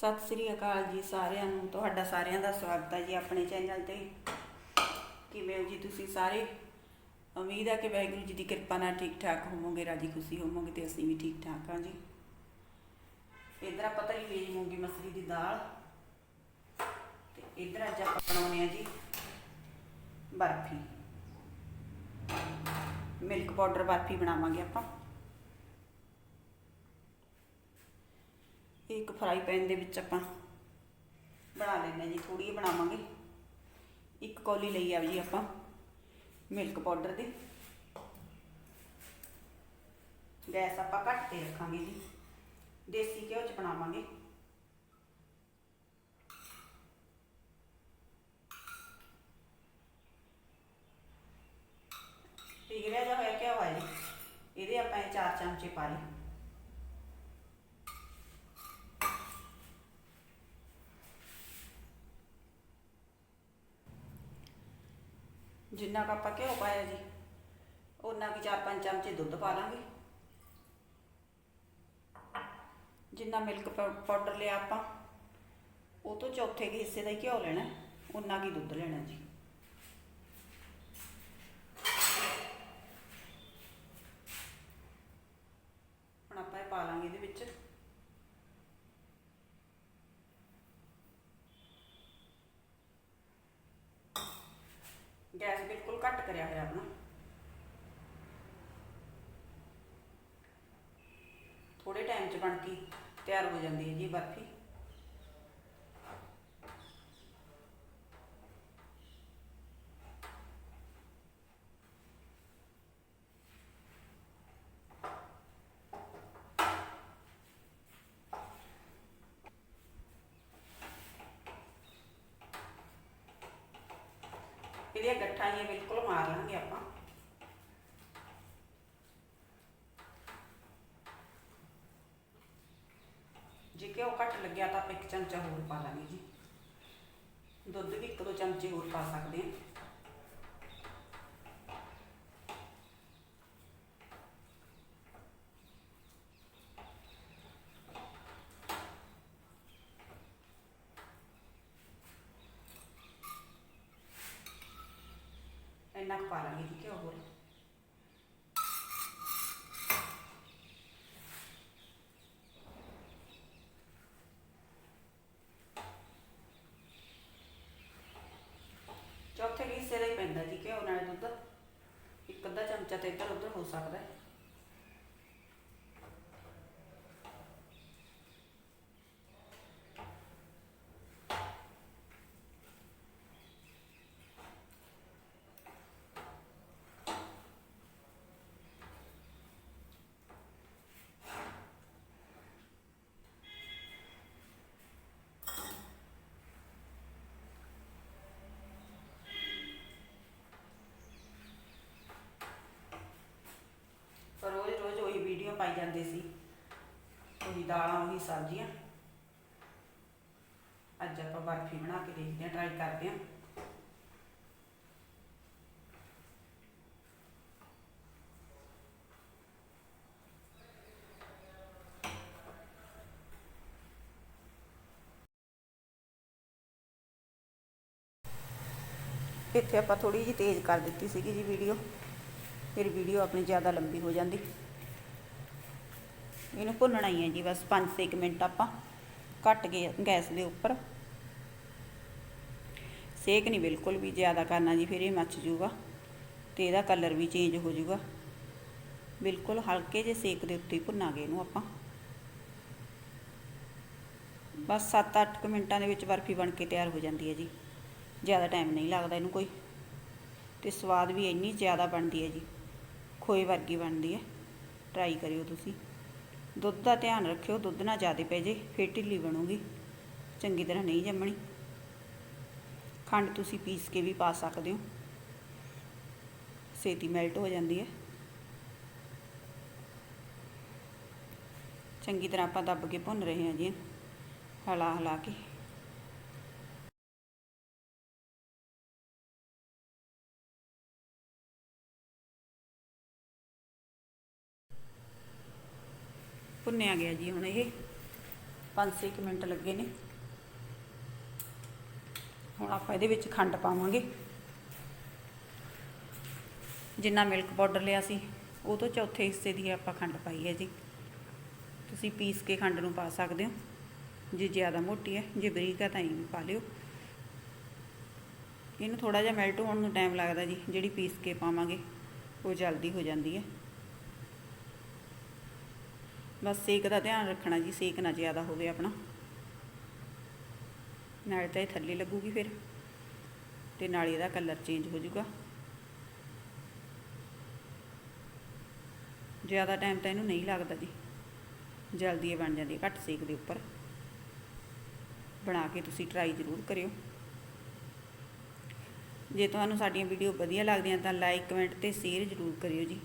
ਸਤਿ ਸ੍ਰੀ ਅਕਾਲ ਜੀ ਸਾਰਿਆਂ ਨੂੰ, ਤੁਹਾਡਾ ਸਾਰਿਆਂ ਦਾ ਸਵਾਗਤ ਹੈ ਜੀ ਆਪਣੇ ਚੈਨਲ ਤੇ। ਕਿਵੇਂ ਹੋ ਜੀ ਤੁਸੀਂ ਸਾਰੇ? ਉਮੀਦ ਹੈ ਕਿ ਵਾਹਿਗੁਰੂ ਜੀ ਦੀ ਕਿਰਪਾ ਨਾਲ ਠੀਕ ਠਾਕ ਹੋਵੋਗੇ, ਰਾਜੀ ਖੁਸ਼ੀ ਹੋਵੋਗੇ ਤੇ ਅਸੀਂ ਵੀ ਠੀਕ ਠਾਕ ਹਾਂ ਜੀ। ਇਧਰ ਆਪਾਂ ਤਰੀ ਬੀਜ ਮੂੰਗੀ ਮਸਰੀ ਦੀ ਦਾਲ। ਤੇ ਇਧਰ ਅੱਜ ਆਪਾਂ ਬਣਾਉਣੇ ਆ ਜੀ ਬਰਫੀ। ਮਿਲਕ ਪਾਊਡਰ ਬਰਫੀ ਬਣਾਵਾਂਗੇ ਆਪਾਂ। ਇੱਕ ਫਰਾਈ ਪੈਨ ਦੇ ਵਿੱਚ ਆਪਾਂ ਬਣਾ ਲੈਂਦੇ ਹਾਂ ਜੀ ਥੋੜੀ ਜਿਹੀ ਬਣਾਵਾਂਗੇ। ਇੱਕ ਕੌਲੀ ਲਈ ਆ ਜੀ ਆਪਾਂ ਮਿਲਕ ਪਾਊਡਰ ਦੀ। ਗੈਸ ਆਪਾਂ ਘੱਟ ਤੇ ਰੱਖਾਂਗੇ ਜੀ। ਦੇਸੀ ਘਿਓ ਚ ਬਣਾਵਾਂਗੇ। ਪਿਘਲਿਆ ਜਿਹਾ ਹੋਇਆ ਘਿਓ ਆ ਜੀ। ਇਹਦੇ ਆਪਾਂ ਇਹ ਚਾਰ ਚਮਚੇ ਪਾ ਲਏ। ਜਿੰਨਾ ਕੁ ਆਪਾਂ ਘਿਓ ਪਾਇਆ ਜੀ ਉਹਨਾਂ ਕੁ ਚਾਰ ਪੰਜ ਚਮਚੇ ਦੁੱਧ ਪਾ ਲਾਂਗੇ। ਜਿੰਨਾ ਮਿਲਕ ਪਾਊਡਰ ਲਿਆ ਆਪਾਂ, ਉਹ ਤੋਂ ਚੌਥੇ ਕੁ ਹਿੱਸੇ ਦਾ ਹੀ ਘਿਓ ਲੈਣਾ ਉਹਨਾਂ ਕੀ ਦੁੱਧ ਲੈਣਾ ਜੀ ਹੁਣ ਆਪਾਂ ਇਹ ਪਾ ਲਾਂਗੇ ਇਹਦੇ ਵਿੱਚ ਗੈਸ ਬਿਲਕੁਲ ਘੱਟ ਕਰਿਆ ਹੋਇਆ ਆਪਣਾ। ਥੋੜੇ ਟਾਈਮ ਚ ਬਣ ਕੇ ਤਿਆਰ ਹੋ ਜਾਂਦੀ ਹੈ ਜੀ ਬਰਫੀ। ਇਹਦੀਆਂ ਗੱਠਾਂ ਇਹ ਬਿਲਕੁਲ ਮਾਰ ਲਾਂਗੇ ਆਪਾਂ। ਜੇ ਘਿਓ ਘੱਟ ਲੱਗਿਆ ਤਾਂ ਆਪਾਂ ਇੱਕ ਚਮਚਾ ਹੋਰ ਪਾ ਲਾਂਗੇ ਜੀ। ਦੁੱਧ ਵੀ ਇੱਕ ਦੋ ਚਮਚੇ ਹੋਰ ਪਾ ਸਕਦੇ ਹਾਂ ਇੰਨਾ ਕੁ ਪਾ ਲਾਂਗੇ ਜੀ ਘਿਓ ਹੋਰ ਚੌਥੇ ਕੁ ਹਿੱਸੇ ਦਾ ਹੀ ਪੈਂਦਾ ਜੀ ਘਿਓ ਨਾਲ ਦੁੱਧ ਇੱਕ ਅੱਧਾ ਚਮਚਾ ਤੇ ਇੱਧਰ ਉੱਧਰ ਹੋ ਸਕਦਾ ਹੈ ਪਰ ਰੋਜ਼ ਰੋਜ਼ ਪਾਈ ਜਾਂਦੇ ਸੀ। ਉਹੀ ਦਾਲਾਂ ਉਹੀ ਸਬਜ਼ੀਆਂ। ਅੱਜ ਆਪਾਂ ਬਰਫੀ ਬਣਾ ਕੇ ਦੇਖਦੇ ਹਾਂ ਟਰਾਈ ਕਰਦੇ ਹਾਂ। ਇੱਥੇ ਆਪਾਂ ਥੋੜੀ ਜਿਹੀ ਤੇਜ਼ ਕਰ ਦਿੱਤੀ ਸੀਗੀ ਜੀ ਵੀਡੀਓ ਫਿਰ ਵੀਡੀਓ ਆਪਣੀ ਜ਼ਿਆਦਾ ਲੰਬੀ ਹੋ ਜਾਂਦੀ। ਇਹਨੂੰ ਭੁੰਨਣਾ ਹੀ ਹੈ ਜੀ, ਬਸ 5-6 ਮਿੰਟ ਆਪਾਂ ਘੱਟ ਗਏ, ਗੈਸ ਦੇ ਉੱਪਰ। ਸੇਕ ਨਹੀਂ ਬਿਲਕੁਲ ਵੀ ਜ਼ਿਆਦਾ ਕਰਨਾ ਜੀ, ਫਿਰ ਇਹ ਮੱਚ ਜੂਗਾ ਤੇ ਇਹਦਾ ਕਲਰ ਵੀ ਚੇਂਜ ਹੋ ਜੂਗਾ ਬਿਲਕੁਲ ਹਲਕੇ ਜਿਹੇ ਸੇਕ ਦੇ ਉੱਤੇ ਹੀ ਭੁੰਨਾਂਗੇ ਇਹਨੂੰ ਆਪਾਂ। ਬਸ 7-8 ਮਿੰਟਾਂ ਦੇ ਵਿੱਚ ਬਰਫੀ ਬਣ ਕੇ ਤਿਆਰ ਹੋ ਜਾਂਦੀ ਹੈ ਜੀ। ਜ਼ਿਆਦਾ ਟਾਈਮ ਨਹੀਂ ਲੱਗਦਾ ਇਹਨੂੰ ਕੋਈ। ਤੇ ਸਵਾਦ ਵੀ ਇੰਨੀ ਜ਼ਿਆਦਾ ਬਣਦੀ ਹੈ ਜੀ। ਖੋਏ ਵਰਗੀ ਬਣਦੀ ਹੈ। ਟਰਾਈ ਕਰਿਓ ਤੁਸੀਂ। ਦੁੱਧ ਦਾ ਧਿਆਨ ਰੱਖਿਓ, ਦੁੱਧ ਨਾ ਜ਼ਿਆਦਾ ਪੈ ਜੇ, ਫਿਰ ਢਿੱਲੀ ਬਣੂਗੀ। ਚੰਗੀ ਤਰ੍ਹਾਂ ਨਹੀਂ ਜੰਮਣੀ। ਖੰਡ ਤੁਸੀਂ ਪੀਸ ਕੇ ਵੀ ਪਾ ਸਕਦੇ ਹੋ। ਛੇਤੀ ਮੈਲਟ ਹੋ ਜਾਂਦੀ ਹੈ। ਚੰਗੀ ਤਰ੍ਹਾਂ ਆਪਾਂ ਦੱਬ ਕੇ ਭੁੰਨ ਰਹੇ ਹਾਂ ਜੀ। ਹਲਾ ਹਲਾ ਕੇ। ਭੁੰਨਿਆ ਗਿਆ ਜੀ ਹੁਣ ਇਹ। 5-6 ਮਿੰਟ ਲੱਗੇ ਨੇ। ਹੁਣ ਆਪਾਂ ਇਹਦੇ ਵਿੱਚ ਖੰਡ ਪਾਵਾਂਗੇ। ਜਿੰਨਾ ਮਿਲਕ ਪਾਊਡਰ ਲਿਆ ਸੀ, ਉਹ ਤੋਂ ਚੌਥੇ ਹਿੱਸੇ ਦੀ ਆਪਾਂ ਖੰਡ ਪਾਈ ਹੈ ਜੀ। ਤੁਸੀਂ ਪੀਸ ਕੇ ਖੰਡ ਨੂੰ ਪਾ ਸਕਦੇ ਹੋ। ਜੇ ਜ਼ਿਆਦਾ ਮੋਟੀ ਹੈ, ਜੇ ਬਰੀਕ ਹੈ ਤਾਂ ਇਹ ਪਾ ਲਿਓ। ਇਹਨੂੰ ਥੋੜਾ ਜਿਹਾ ਮੈਲਟ ਹੋਣ ਨੂੰ ਟਾਈਮ ਲੱਗਦਾ ਜੀ, ਜਿਹੜੀ ਪੀਸ ਕੇ ਪਾਵਾਂਗੇ, ਉਹ ਜਲਦੀ ਹੋ ਜਾਂਦੀ ਹੈ। ਬਸ ਸੇਕ ਦਾ ਧਿਆਨ ਰੱਖਣਾ ਜੀ, ਸੇਕ ਨਾ ਜ਼ਿਆਦਾ ਹੋਵੇ ਆਪਣਾ। ਨਾਲੇ ਤਾਂ ਇਹ ਥੱਲੇ ਲੱਗੂਗੀ ਫਿਰ, ਤੇ ਨਾਲ ਇਹਦਾ ਕਲਰ ਚੇਂਜ ਹੋ ਜਾਊਗਾ। ਜ਼ਿਆਦਾ ਟਾਈਮ ਤਾਂ ਇਹਨੂੰ ਨਹੀਂ ਲੱਗਦਾ ਜੀ। ਜਲਦੀ ਇਹ ਬਣ ਜਾਂਦੀ ਹੈ, ਘੱਟ ਸੇਕ ਦੇ ਉੱਪਰ। ਬਣਾ ਕੇ ਤੁਸੀਂ ਟਰਾਈ ਜ਼ਰੂਰ ਕਰਿਓ। ਜੇ ਤੁਹਾਨੂੰ ਸਾਡੀਆਂ ਵੀਡੀਓ ਵਧੀਆ ਲੱਗਦੀਆਂ ਤਾਂ ਲਾਈਕ ਕਮੈਂਟ ਤੇ ਸ਼ੇਅਰ ਜ਼ਰੂਰ ਕਰਿਓ ਜੀ।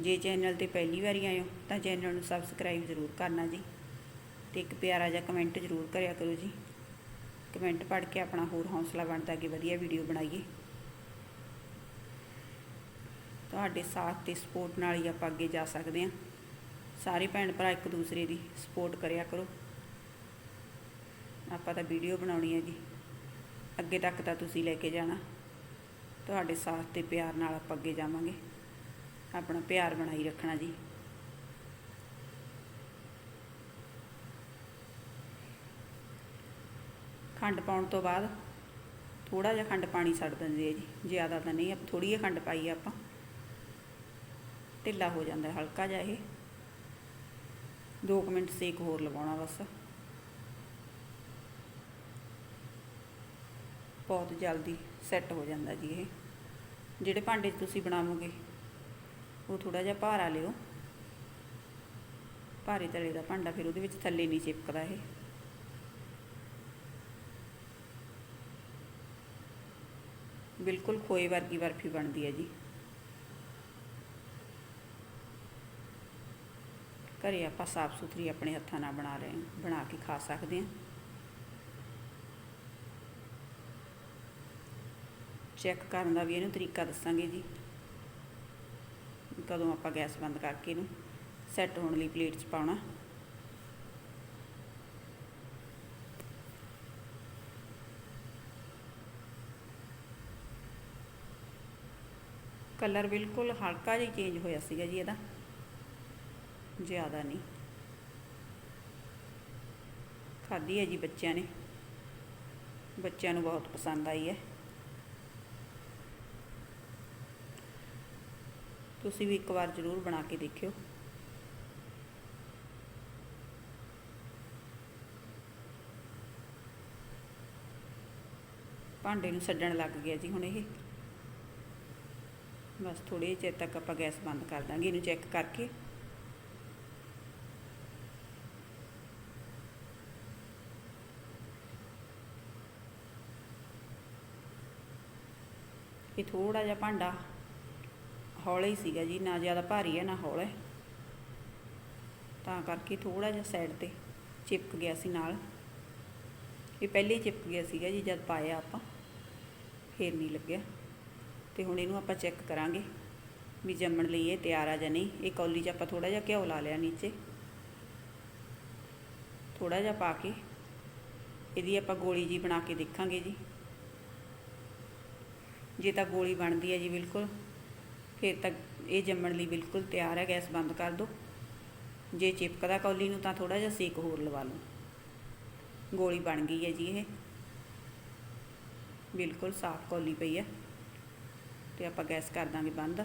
ਜੇ ਚੈਨਲ ਤੇ ਪਹਿਲੀ ਵਾਰੀ ਆਏ ਹੋ, ਤਾਂ ਚੈਨਲ ਨੂੰ ਸਬਸਕ੍ਰਾਈਬ ਜ਼ਰੂਰ ਕਰਨਾ ਜੀ ਤੇ ਇੱਕ ਪਿਆਰਾ ਜਿਹਾ ਕਮੈਂਟ ਜ਼ਰੂਰ ਕਰਿਆ ਕਰੋ ਜੀ। ਕਮੈਂਟ ਪੜ੍ਹ ਕੇ ਆਪਣਾ ਹੋਰ ਹੌਸਲਾ ਬਣਦਾ ਕਿ ਵਧੀਆ ਵੀਡੀਓ ਬਣਾਈਏ। ਤੁਹਾਡੇ ਸਾਥ ਤੇ ਸਪੋਰਟ ਨਾਲ ਹੀ ਆਪਾਂ ਅੱਗੇ ਜਾ ਸਕਦੇ ਹਾਂ। ਸਾਰੇ ਭੈਣ ਭਰਾ ਇੱਕ ਦੂਸਰੇ ਦੀ ਸਪੋਰਟ ਕਰਿਆ ਕਰੋ। ਆਪਾਂ ਤਾਂ ਵੀਡੀਓ ਬਣਾਉਣੀ ਹੈ ਜੀ। ਅੱਗੇ ਤੱਕ ਤਾਂ ਤੁਸੀਂ ਲੈ ਕੇ ਜਾਣਾ। ਤੁਹਾਡੇ ਸਾਥ ਤੇ ਪਿਆਰ ਨਾਲ ਆਪਾਂ ਅੱਗੇ ਜਾਵਾਂਗੇ। ਆਪਣਾ ਪਿਆਰ ਬਣਾਈ ਰੱਖਣਾ ਜੀ। ਖੰਡ ਪਾਉਣ ਤੋਂ ਬਾਅਦ ਥੋੜਾ ਜਿਹਾ ਖੰਡ ਪਾਣੀ ਛੱਡ ਦਿੰਦੇ ਆ ਜੀ, ਜ਼ਿਆਦਾ ਤਾਂ ਨਹੀਂ, ਆਪਾਂ ਥੋੜੀ ਜਿਹੀ ਖੰਡ ਪਾਈ ਆਪਾਂ। ਢਿੱਲਾ ਹੋ ਜਾਂਦਾ, ਹਲਕਾ ਜਿਹਾ ਇਹ। 2 ਮਿੰਟ ਸੇਕ ਹੋਰ ਲਵਾਉਣਾ ਬਸ। ਬਹੁਤ ਜਲਦੀ ਸੈੱਟ ਹੋ ਜਾਂਦਾ ਜੀ ਇਹ। ਜਿਹੜੇ ਭਾਂਡੇ 'ਚ ਤੁਸੀਂ ਬਣਾਵੋਗੇ ਉਹ ਥੋੜਾ ਜਿਹਾ ਭਾਰਾ ਲਿਓ। ਭਾਰੀ ਤਲੇ ਦਾ ਭਾਂਡਾ ਫਿਰ ਉਹਦੇ ਵਿੱਚ ਥੱਲੇ ਨਹੀਂ ਚਿਪਕਦਾ ਇਹ। ਬਿਲਕੁਲ ਖੋਏ ਵਰਗੀ ਬਰਫੀ ਬਣਦੀ ਹੈ ਜੀ। ਘਰੇ ਆਪਾਂ ਸਾਫ਼ ਸੁਥਰੀ ਆਪਣੇ ਹੱਥਾਂ ਨਾਲ ਬਣਾ ਰਹੇ ਬਣਾ ਕੇ ਖਾ ਸਕਦੇ ਹਾਂ। ਚੈੱਕ ਕਰਨ ਦਾ ਵੀ ਇਹਨੂੰ ਤਰੀਕਾ ਦੱਸਾਂਗੇ ਜੀ। ਕਦੋਂ ਆਪਾਂ ਗੈਸ ਬੰਦ ਕਰਕੇ ਇਹਨੂੰ ਸੈੱਟ ਹੋਣ ਲਈ ਪਲੇਟ 'ਚ ਪਾਉਣਾ। ਕਲਰ ਬਿਲਕੁਲ ਹਲਕਾ ਜਿਹਾ ਚੇਂਜ ਹੋਇਆ ਸੀਗਾ ਜੀ ਇਹਦਾ। ਜ਼ਿਆਦਾ ਨਹੀਂ। ਖਾਧੀ ਹੈ ਜੀ ਬੱਚਿਆਂ ਨੇ। ਬੱਚਿਆਂ ਨੂੰ ਬਹੁਤ ਪਸੰਦ ਆਈ ਹੈ। ਤੁਸੀਂ ਵੀ ਇੱਕ ਵਾਰ ਜ਼ਰੂਰ ਬਣਾ ਕੇ ਦੇਖਿਓ। ਭਾਂਡੇ ਨੂੰ ਛੱਡਣ ਲੱਗ ਗਿਆ ਜੀ ਹੁਣ ਇਹ। ਬਸ ਥੋੜੇ ਚਿਰ ਤੱਕ ਆਪਾਂ ਗੈਸ ਬੰਦ ਕਰ ਦਾਂਗੇ, ਇਹਨੂੰ ਚੈੱਕ ਕਰਕੇ। ਇਹ ਥੋੜਾ ਜਿਹਾ ਭਾਂਡਾ ਹੌਲਾ ਹੀ ਸੀਗਾ ਜੀ, ਨਾ ਜ਼ਿਆਦਾ ਭਾਰੀ ਹੈ, ਨਾ ਹੌਲਾ ਹੈ। ਤਾਂ ਕਰਕੇ ਥੋੜਾ ਜਿਹਾ ਸਾਈਡ ਤੇ ਚਿਪਕ ਗਿਆ ਸੀ ਨਾਲ। ਇਹ ਪਹਿਲੇ ਹੀ ਚਿਪਕ ਗਿਆ ਸੀਗਾ ਜੀ, ਜਦ ਪਾਇਆ ਆਪਾਂ, ਫੇਰ ਨਹੀਂ ਲੱਗਿਆ। ਤੇ ਹੁਣ ਇਹਨੂੰ ਆਪਾਂ ਚੈੱਕ ਕਰਾਂਗੇ ਵੀ ਜੰਮਣ ਲਈ ਇਹ ਤਿਆਰ ਆ ਜਾਂ ਨਹੀਂ। ਇਹ ਕੌਲੀ 'ਚ ਆਪਾਂ ਥੋੜਾ ਜਿਹਾ ਘਿਓ ਲਾ ਲਿਆ ਨੀਚੇ। ਥੋੜਾ ਜਿਹਾ ਪਾ ਕੇ ਇਹਦੀ ਆਪਾਂ ਗੋਲੀ ਜੀ ਬਣਾ ਕੇ ਦੇਖਾਂਗੇ ਜੀ। ਜੇ ਤਾਂ ਗੋਲੀ ਬਣਦੀ ਹੈ ਜੀ, ਬਿਲਕੁਲ। ਫਿਰ ਤਾਂ ਇਹ ਜੰਮਣ ਲਈ ਬਿਲਕੁਲ ਤਿਆਰ ਹੈ, ਗੈਸ ਬੰਦ ਕਰ ਦਿਓ ਜੇ ਚਿਪਕਦਾ ਕੌਲੀ ਨੂੰ ਤਾਂ ਥੋੜਾ ਜਿਹਾ ਸੇਕ ਹੋਰ ਲਵਾ ਲਓ। ਗੋਲੀ ਬਣ ਗਈ ਹੈ ਜੀ ਇਹ। ਬਿਲਕੁਲ ਸਾਫ਼ ਕੌਲੀ ਪਈ ਹੈ ਤੇ ਆਪਾਂ ਗੈਸ ਕਰ ਦਾਂਗੇ ਬੰਦ।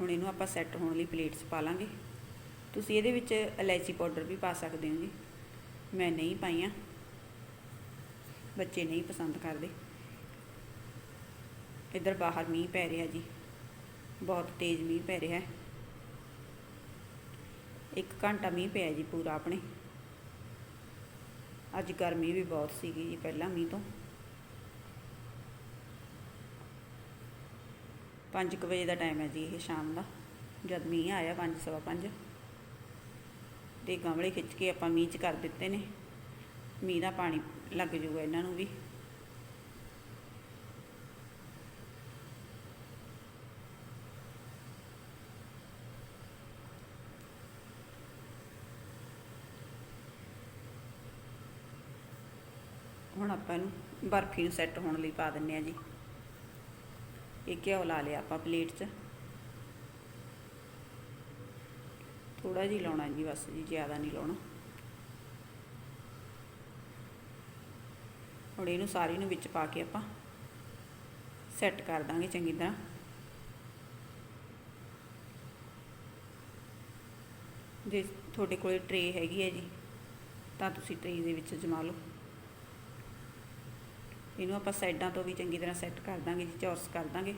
ਹੁਣ ਇਹਨੂੰ ਆਪਾਂ ਸੈੱਟ ਹੋਣ ਲਈ ਪਲੇਟ 'ਚ ਪਾ ਲਾਂਗੇ। ਤੁਸੀਂ ਇਹਦੇ ਵਿੱਚ ਇਲਾਇਚੀ ਪਾਊਡਰ ਵੀ ਪਾ ਸਕਦੇ ਹੋ ਜੀ। ਮੈਂ ਨਹੀਂ ਪਾਈਆਂ। ਬੱਚੇ ਨਹੀਂ ਪਸੰਦ ਕਰਦੇ। ਇੱਧਰ ਬਾਹਰ ਮੀਂਹ ਪੈ ਰਿਹਾ ਜੀ। ਬਹੁਤ ਤੇਜ਼ ਮੀਂਹ ਪੈ ਰਿਹਾ। ਇੱਕ ਘੰਟਾ ਮੀਂਹ ਪਿਆ ਜੀ ਪੂਰਾ ਆਪਣੇ। ਅੱਜ ਗਰਮੀ ਵੀ ਬਹੁਤ ਸੀਗੀ ਜੀ ਪਹਿਲਾਂ ਮੀਂਹ ਤੋਂ। 5 ਵਜੇ ਦਾ ਟਾਈਮ ਹੈ ਜੀ ਇਹ ਸ਼ਾਮ ਦਾ। ਜਦ ਮੀਂਹ ਆਇਆ 5 ਸਵਾ 5 ਤੇ ਗਮਲੇ ਖਿੱਚ ਕੇ ਆਪਾਂ ਮੀਂਹ 'ਚ ਕਰ ਦਿੱਤੇ ਨੇ। ਮੀਂਹ ਦਾ ਪਾਣੀ ਲੱਗ ਜੂਗਾ ਇਹਨਾਂ ਨੂੰ ਵੀ ਹੁਣ ਆਪਾਂ ਇਹਨੂੰ ਬਰਫੀ ਨੂੰ ਸੈੱਟ ਹੋਣ ਲਈ ਪਾ ਦਿੰਨੇ ਆ ਜੀ। ਇਹ ਘਿਓ ਲਾ ਲਿਆ ਆਪਾਂ ਪਲੇਟ 'ਚ। ਥੋੜਾ ਜਿਹਾ ਲਾਉਣਾ ਜੀ ਬਸ ਜੀ, ਜ਼ਿਆਦਾ ਨਹੀਂ ਲਾਉਣਾ। ਹੁਣ ਇਹਨੂੰ ਸਾਰੀ ਨੂੰ ਵਿੱਚ ਪਾ ਕੇ ਆਪਾਂ ਸੈੱਟ ਕਰ ਦਾਂਗੇ ਚੰਗੀ ਤਰ੍ਹਾਂ। ਜੇ ਤੁਹਾਡੇ ਕੋਲੇ ਟਰੇ ਹੈਗੀ ਹੈ ਜੀ, ਤਾਂ ਤੁਸੀਂ ਟਰੇ ਦੇ ਵਿੱਚ ਜਮਾ ਲਓ। ਇਹਨੂੰ ਆਪਾਂ ਸਾਈਡਾਂ ਤੋਂ ਵੀ ਚੰਗੀ ਤਰ੍ਹਾਂ ਸੈੱਟ ਕਰ ਦਾਂਗੇ ਜੀ, ਚੌਰਸ ਕਰ ਦਾਂਗੇ,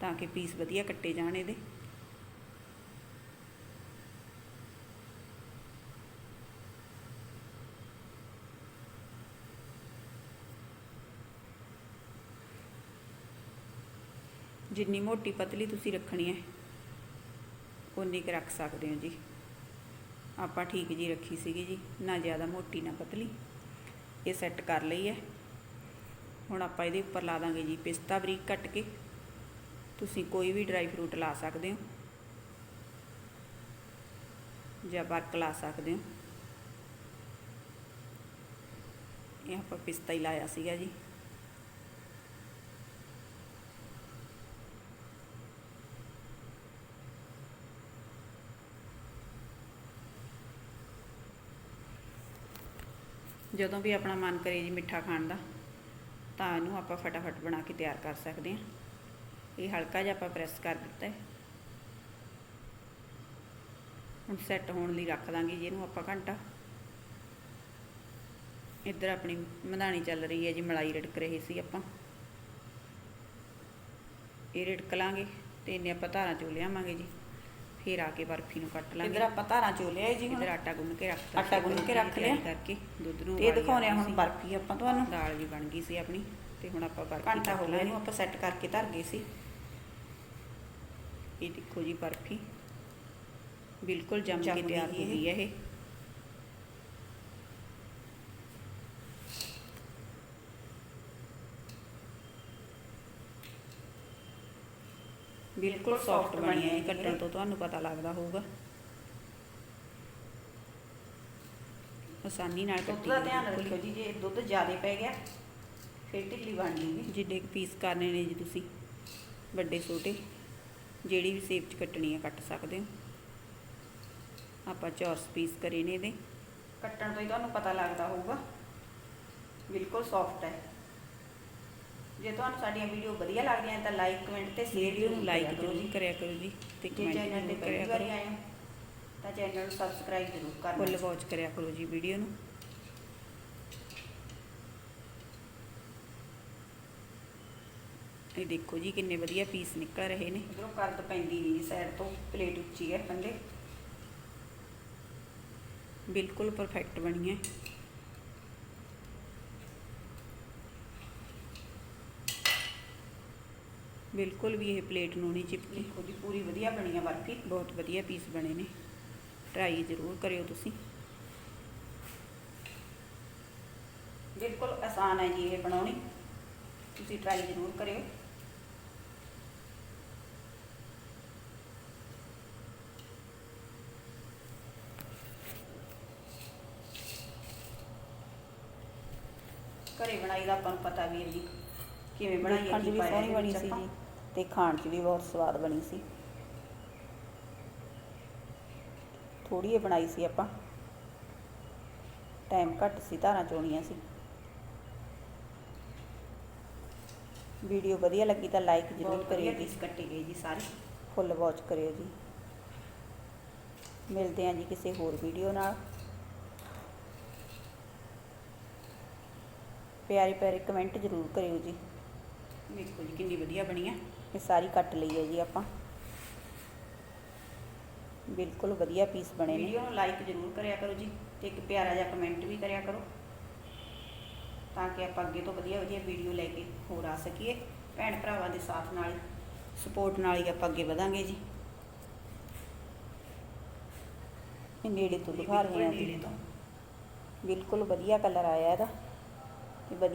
ਤਾਂ ਕਿ ਪੀਸ ਵਧੀਆ ਕੱਟੇ ਜਾਣ ਇਹਦੇ। ਜਿੰਨੀ ਮੋਟੀ ਪਤਲੀ ਤੁਸੀਂ ਰੱਖਣੀ ਹੈ ਉਨੀ ਕੁ ਰੱਖ ਸਕਦੇ ਹੋ ਜੀ। ਆਪਾਂ ਠੀਕ ਜੀ ਰੱਖੀ ਸੀਗੀ ਜੀ, ਨਾ ਜ਼ਿਆਦਾ ਮੋਟੀ, ਨਾ ਪਤਲੀ। ਇਹ ਸੈੱਟ ਕਰ ਲਈ ਹੈ। ਹੁਣ ਆਪਾਂ ਇਹਦੇ ਉੱਪਰ ਲਾ ਦਾਂਗੇ ਜੀ, ਪਿਸਤਾ ਬਰੀਕ ਕੱਟ ਕੇ। ਤੁਸੀਂ ਕੋਈ ਵੀ ਡਰਾਈ ਫਰੂਟ ਲਾ ਸਕਦੇ ਹੋ। ਜਾਂ ਬਰਕ ਲਾ ਸਕਦੇ ਹੋ। ਇਹ ਆਪਾਂ ਪਿਸਤਾ ਹੀ ਲਾਇਆ ਸੀਗਾ ਜੀ। ਜਦੋਂ ਵੀ ਆਪਣਾ ਮਨ ਕਰੇ ਜੀ ਮਿੱਠਾ ਖਾਣ ਦਾ। ਤਾਂ ਇਹਨੂੰ ਆਪਾਂ ਫਟਾਫਟ ਬਣਾ ਕੇ ਤਿਆਰ ਕਰ ਸਕਦੇ ਹਾਂ। ਇਹ ਹਲਕਾ ਜਿਹਾ ਆਪਾਂ ਪ੍ਰੈਸ ਕਰ ਦਿੱਤਾ ਹੈ। ਹੁਣ ਸੈੱਟ ਹੋਣ ਲਈ ਰੱਖ ਦਾਂਗੇ ਜੀ ਇਹਨੂੰ ਆਪਾਂ ਘੰਟਾ। ਇੱਧਰ ਆਪਣੀ ਮਧਾਣੀ ਚੱਲ ਰਹੀ ਹੈ ਜੀ, ਮਲਾਈ ਰਿੜਕ ਰਹੀ ਸੀ ਆਪਾਂ। ਇਹ ਰਿੜਕ ਲਾਂਗੇ ਤੇ ਇਹਨੇ ਆਪਾਂ ਧਾਰਾਂ ਚੋ ਲਿਆਵਾਂਗੇ ਜੀ। ਫਿਰ ਆ ਕੇ ਬਰਫੀ ਨੂੰ ਕੱਟ ਲਾਂਗੇ ਇੱਧਰ ਆਪਾਂ ਧਾਰਾਂ ਚੋ ਲਿਆ ਜੀ ਹੁਣ ਇੱਧਰ ਆਟਾ ਗੁੰਨ ਕੇ ਰੱਖਤਾ ਆਟਾ ਗੁੰਨ ਕੇ ਰੱਖ ਲਿਆ। ਕਰਕੇ ਦੁੱਧ ਨੂੰ ਇਹ ਦਿਖਾਉਣੇ ਹੁਣ। ਬਰਫੀ ਆਪਾਂ ਤੁਹਾਨੂੰ ਦਾਲ ਵੀ ਬਣ ਗਈ ਸੀ ਆਪਣੀ ਤੇ ਹੁਣ ਆਪਾਂ ਬਰਫੀ ਘੰਟਾ ਹੋ ਗਿਆ। ਇਹਨੂੰ ਆਪਾਂ ਸੈੱਟ ਕਰਕੇ ਧਰ ਗਏ ਸੀ ਇਹ ਦੇਖੋ ਜੀ ਬਰਫੀ ਬਿਲਕੁਲ ਜੰਮ ਕੇ ਤਿਆਰ ਹੋ। ਗਈ ਹੈ ਇਹ ਬਿਲਕੁਲ ਸੌਫਟ ਬਣੀ ਹੈ ਇਹ ਕੱਟਣ ਤੋਂ ਤੁਹਾਨੂੰ ਪਤਾ ਲੱਗਦਾ ਹੋਊਗਾ। ਆਸਾਨੀ ਨਾਲ ਕੱਟੀ ਦਾ ਧਿਆਨ। ਰੱਖਿਓ ਜੀ ਜੇ ਦੁੱਧ ਜ਼ਿਆਦਾ ਪੈ ਗਿਆ ਫਿਰ ਢਿੱਲੀ ਬਣ ਜੂਗੀ ਜਿੱਡੇ ਕੁ ਪੀਸ ਕਰਨੇ ਨੇ ਜੀ ਤੁਸੀਂ ਵੱਡੇ ਛੋਟੇ ਜਿਹੜੀ ਵੀ ਸ਼ੇਪ 'ਚ ਕੱਟਣੀ ਹੈ ਕੱਟ ਸਕਦੇ ਹੋ। ਆਪਾਂ ਚੌਰਸ ਪੀਸ ਕਰੇ ਨੇ ਇਹਦੇ। ਕੱਟਣ ਤੋਂ ਹੀ ਤੁਹਾਨੂੰ ਪਤਾ ਲੱਗਦਾ ਹੋਊਗਾ। ਬਿਲਕੁਲ ਸੌਫਟ ਹੈ। ਜੇ ਤੁਹਾਨੂੰ ਸਾਡੀਆਂ ਵੀਡੀਓ ਵਧੀਆ ਲੱਗਦੀਆਂ ਤਾਂ ਲਾਈਕ ਕਮੈਂਟ ਤੇ ਸ਼ੇਅਰ ਵੀਡੀਓ ਨੂੰ ਲਾਈਕ ਜ਼ਰੂਰ ਕਰਿਆ ਕਰੋ ਜੀ ਤੇ ਜੇ ਕਮੈਂਟ ਚੈਨਲ ਤੇ ਜ਼ਰੂਰ ਪਹਿਲੀ ਕਰਿਆ ਵਾਰੀ ਕਰੋ। ਆਏ ਹੋ ਤਾਂ ਚੈਨਲ ਨੂੰ ਸਬਸਕ੍ਰਾਈਬ ਜ਼ਰੂਰ ਫੁੱਲ ਕਰਨਾ ਵਾਚ ਕਰਿਆ ਕਰੋ ਜੀ ਵੀਡੀਓ ਨੂੰ। ਇਹ ਦੇਖੋ ਜੀ ਕਿੰਨੇ ਵਧੀਆ ਪੀਸ ਨਿਕਲ ਰਹੇ ਨੇ। ਇਧਰੋਂ ਕਰਦ ਪੈਂਦੀ ਨਹੀਂ ਸਾਈਡ ਤੋਂ ਪਲੇਟ ਉੱਚੀ ਹੈ ਥੱਲੇ ਬਿਲਕੁਲ ਪਰਫੈਕਟ ਬਣੀ ਹੈ। ਬਿਲਕੁਲ ਵੀ ਇਹ ਪਲੇਟ ਨੂੰ ਨਹੀਂ ਚਿਪਕੀ। ਜੀ ਪੂਰੀ ਵਧੀਆ ਬਣੀ ਹੈ ਬਰਫੀ। ਬਹੁਤ ਵਧੀਆ ਪੀਸ ਬਣੇ ਨੇ। ਟਰਾਈ ਜ਼ਰੂਰ ਕਰਿਓ ਤੁਸੀਂ। ਬਿਲਕੁਲ ਆਸਾਨ ਹੈ ਜੀ ਇਹ ਬਣਾਉਣੀ। ਤੁਸੀਂ ਟਰਾਈ ਜ਼ਰੂਰ ਕਰਿਓ। ਘਰੇ ਬਣਾਈ ਦਾ ਆਪਾਂ ਨੂੰ ਪਤਾ ਵੀ ਹੈ ਜੀ ਕਿਵੇਂ ਬਣਾਈ ਹੈ ਕੀ ਪਾਇਆ ਸੋਹਣੀ ਬਣੀ ਸੀ। ਜੀ ਤੇ ਖਾਣ 'ਚ ਵੀ ਬਹੁਤ ਸਵਾਦ ਬਣੀ ਸੀ। ਥੋੜੀ ਜਿਹੀ ਬਣਾਈ ਸੀ ਆਪਾਂ। ਟਾਈਮ ਘੱਟ ਸੀ ਧਾਰਾਂ ਚੋਣੀਆਂ ਸੀ। ਵੀਡੀਓ ਵਧੀਆ ਲੱਗੀ ਤਾਂ ਲਾਈਕ ਜ਼ਰੂਰ ਕਰਿਓ ਜੀ। ਕੱਟੇ ਗਏ ਜੀ ਸਾਰੇ। ਫੁੱਲ ਵਾਚ ਕਰਿਓ ਜੀ। ਮਿਲਦੇ ਹਾਂ ਜੀ ਕਿਸੇ ਹੋਰ ਵੀਡੀਓ ਨਾਲ। ਪਿਆਰੇ ਪਿਆਰੇ ਕਮੈਂਟ ਜ਼ਰੂਰ ਕਰਿਓ ਜੀ। ਦੇਖੋ ਜੀ ਕਿੰਨੀ ਵਧੀਆ ਬਣੀ ਹੈ ਇਹ ਸਾਰੀ ਕੱਟ ਲਈ ਹੈ ਜੀ ਆਪਾਂ। ਬਿਲਕੁਲ ਵਧੀਆ ਪੀਸ ਬਣੇ ਨੇ। ਵੀਡੀਓ ਨੂੰ ਲਾਈਕ ਜ਼ਰੂਰ ਕਰਿਆ ਕਰੋ ਜੀ ਤੇ ਇੱਕ ਪਿਆਰਾ ਜਿਹਾ ਕਮੈਂਟ ਵੀ ਕਰਿਆ ਕਰੋ ਤਾਂ ਕਿ ਆਪਾਂ ਅੱਗੇ ਤੋਂ ਵਧੀਆ ਵਧੀਆ ਵੀਡੀਓ ਲੈ ਕੇ ਹੋਰ ਆ ਸਕੀਏ। ਭੈਣ ਭਰਾਵਾਂ ਦੇ ਸਾਥ ਨਾਲ ਸਪੋਰਟ ਨਾਲ ਹੀ ਆਪਾਂ ਅੱਗੇ ਵਧਾਂਗੇ ਜੀ। ਇਹ ਨੇੜੇ ਤੋਂ ਦਿਖਾ ਰਹੇ ਹਾਂ ਬਿਲਕੁਲ ਵਧੀਆ ਕਲਰ ਆਇਆ ਇਹਦਾ ਤੇ ਵਧੀਆ